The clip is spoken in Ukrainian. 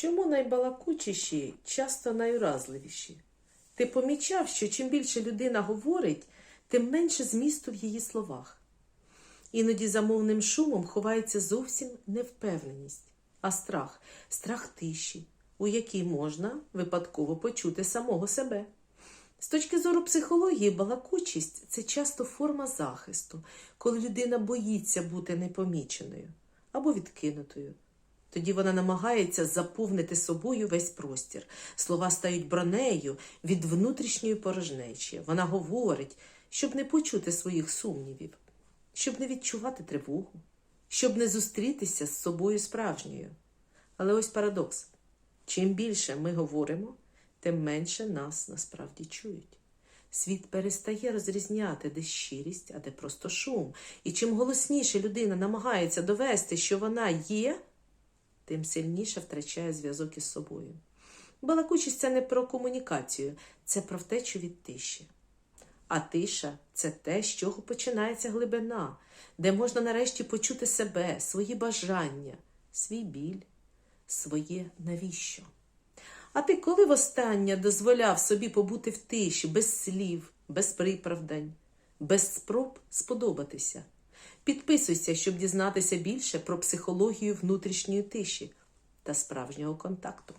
Чому найбалакучіші часто найуразливіші? Ти помічав, що чим більше людина говорить, тим менше змісту в її словах. Іноді за мовним шумом ховається зовсім невпевненість, а страх страх тиші, у якій можна випадково почути самого себе. З точки зору психології, балакучість це часто форма захисту, коли людина боїться бути непоміченою або відкинутою. Тоді вона намагається заповнити собою весь простір. Слова стають бронею від внутрішньої порожнечі. Вона говорить, щоб не почути своїх сумнівів, щоб не відчувати тривогу, щоб не зустрітися з собою справжньою. Але ось парадокс: чим більше ми говоримо, тим менше нас насправді чують. Світ перестає розрізняти, де щирість, а де просто шум. І чим голосніше людина намагається довести, що вона є, тим сильніше втрачає зв'язок із собою. Балакучість це не про комунікацію, це про втечу від тиші. А тиша це те, з чого починається глибина, де можна нарешті почути себе, свої бажання, свій біль, своє навіщо. А ти коли востаннє дозволяв собі побути в тиші, без слів, без приправдань, без спроб сподобатися? Підписуйся, щоб дізнатися більше про психологію внутрішньої тиші та справжнього контакту.